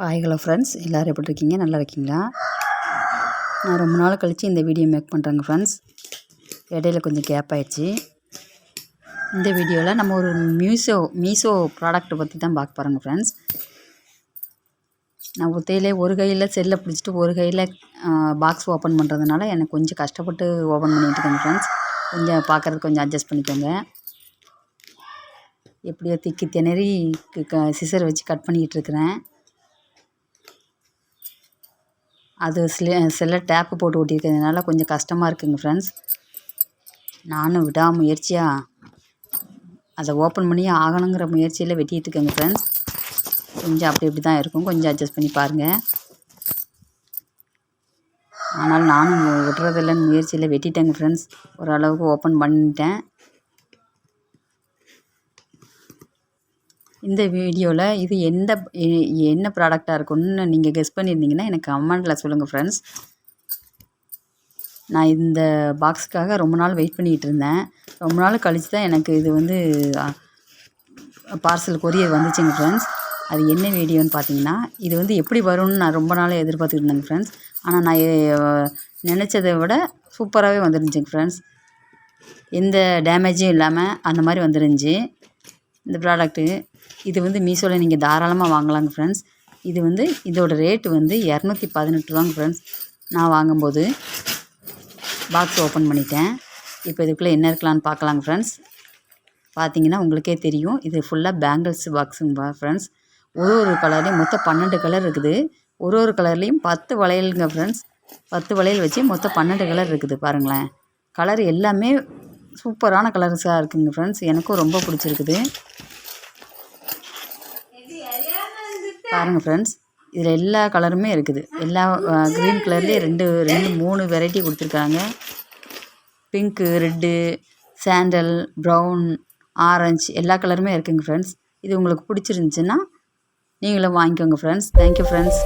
Hi hello friends எல்லோரும் எப்படி இருக்கீங்க? நல்லா இருக்கீங்களா? நான் ரொம்ப நாள் கழித்து இந்த வீடியோ மேக் பண்ணுறேங்க ஃப்ரெண்ட்ஸ் இடையில கொஞ்சம் கேப் ஆயிடுச்சு. இந்த வீடியோவில் நம்ம ஒரு மியூசோ மீஷோ ப்ராடக்ட்டை பற்றி தான் பார்க்க போகிறோங்க ஃப்ரெண்ட்ஸ் நான் ஒத்தையிலே ஒரு கையில் செல்லை பிடிச்சிட்டு ஒரு கையில் பாக்ஸ் ஓப்பன் பண்ணுறதுனால எனக்கு கொஞ்சம் கஷ்டப்பட்டு ஓப்பன் பண்ணிகிட்டு இருக்கேங்க ஃப்ரெண்ட்ஸ் கொஞ்சம் பார்க்குறதுக்கு கொஞ்சம் அட்ஜஸ்ட் பண்ணிக்கோங்க. எப்படியோ திக்கி திணறி க சிசர் வச்சு கட் பண்ணிக்கிட்டு இருக்கிறேன். அது சில சில டேப்பு போட்டு ஒட்டியிருக்கிறதுனால கொஞ்சம் கஷ்டமாக இருக்குங்க ஃப்ரெண்ட்ஸ் நானும் விடாமுயற்சியாக அதை ஓப்பன் பண்ணி ஆகணுங்கிற முயற்சியில் வெட்டிகிட்டு இருக்கேங்க ஃப்ரெண்ட்ஸ் கொஞ்சம் அப்படி இப்படி தான் இருக்கும். கொஞ்சம் அட்ஜஸ்ட் பண்ணி பாருங்கள் ஆனால் நானும் விடுறதில்லன்னு முயற்சியில் வெட்டிட்டேங்க ஃப்ரெண்ட்ஸ் ஓரளவுக்கு ஓப்பன் பண்ணிட்டேன். இந்த வீடியோவில் இது எந்த என்ன ப்ராடக்டாக இருக்கும்னு நீங்கள் கெஸ் பண்ணியிருந்தீங்கன்னா எனக்கு கமெண்டில் சொல்லுங்கள் ஃப்ரெண்ட்ஸ் நான் இந்த பாக்ஸுக்காக ரொம்ப நாள் வெயிட் பண்ணிகிட்டு இருந்தேன். ரொம்ப நாள் கழித்து தான் எனக்கு இது வந்து பார்சல் கொரியர் வந்துச்சுங்க ஃப்ரெண்ட்ஸ் அது என்ன வீடியோன்னு பார்த்தீங்கன்னா இது வந்து எப்படி வரும்னு நான் ரொம்ப நாளாக எதிர்பார்த்துருந்தேங்க ஃப்ரெண்ட்ஸ் ஆனால் நான் நினச்சதை விட சூப்பராகவே வந்துருந்துச்சுங்க ஃப்ரெண்ட்ஸ் எந்த டேமேஜும் இல்லாமல் அந்த மாதிரி வந்துருந்துச்சு. இந்த ப்ராடக்ட்டு இது வந்து மீஷோவில் நீங்கள் தாராளமாக வாங்கலாங்க ஃப்ரெண்ட்ஸ் இது வந்து இதோட ரேட்டு வந்து இரநூத்தி பதினெட்டு ரூபாங்க ஃப்ரெண்ட்ஸ் நான் வாங்கும்போது பாக்ஸ் ஓப்பன் பண்ணிட்டேன். இப்போ இதுக்குள்ளே என்ன இருக்கலான்னு பார்க்கலாங்க ஃப்ரெண்ட்ஸ் பார்த்தீங்கன்னா உங்களுக்கே தெரியும். இது ஃபுல்லாக பேங்கிள்ஸ் பாக்ஸுங்க ஃப்ரெண்ட்ஸ் ஒரு ஒரு கலர்லேயும் மொத்தம் பன்னெண்டு கலர் இருக்குது. ஒரு ஒரு கலர்லேயும் பத்து வளையலுங்க ஃப்ரெண்ட்ஸ் பத்து வளையல் வச்சு மொத்தம் பன்னெண்டு கலர் இருக்குது பாருங்களேன். கலர் எல்லாமே சூப்பரான கலர்ஸாக இருக்குதுங்க ஃப்ரெண்ட்ஸ் எனக்கும் ரொம்ப பிடிச்சிருக்குது. பாருங்கள் ஃப்ரெண்ட்ஸ் இதில் எல்லா கலருமே இருக்குது. எல்லா க்ரீன் கலர்லேயே ரெண்டு ரெண்டு மூணு வெரைட்டி கொடுத்துருக்காங்க. Pink red sandal brown orange எல்லா கலருமே இருக்குங்க ஃப்ரெண்ட்ஸ் இது உங்களுக்கு பிடிச்சிருந்துச்சின்னா நீங்களும் வாங்கிக்கோங்க ஃப்ரெண்ட்ஸ் தேங்க்யூ ஃப்ரெண்ட்ஸ்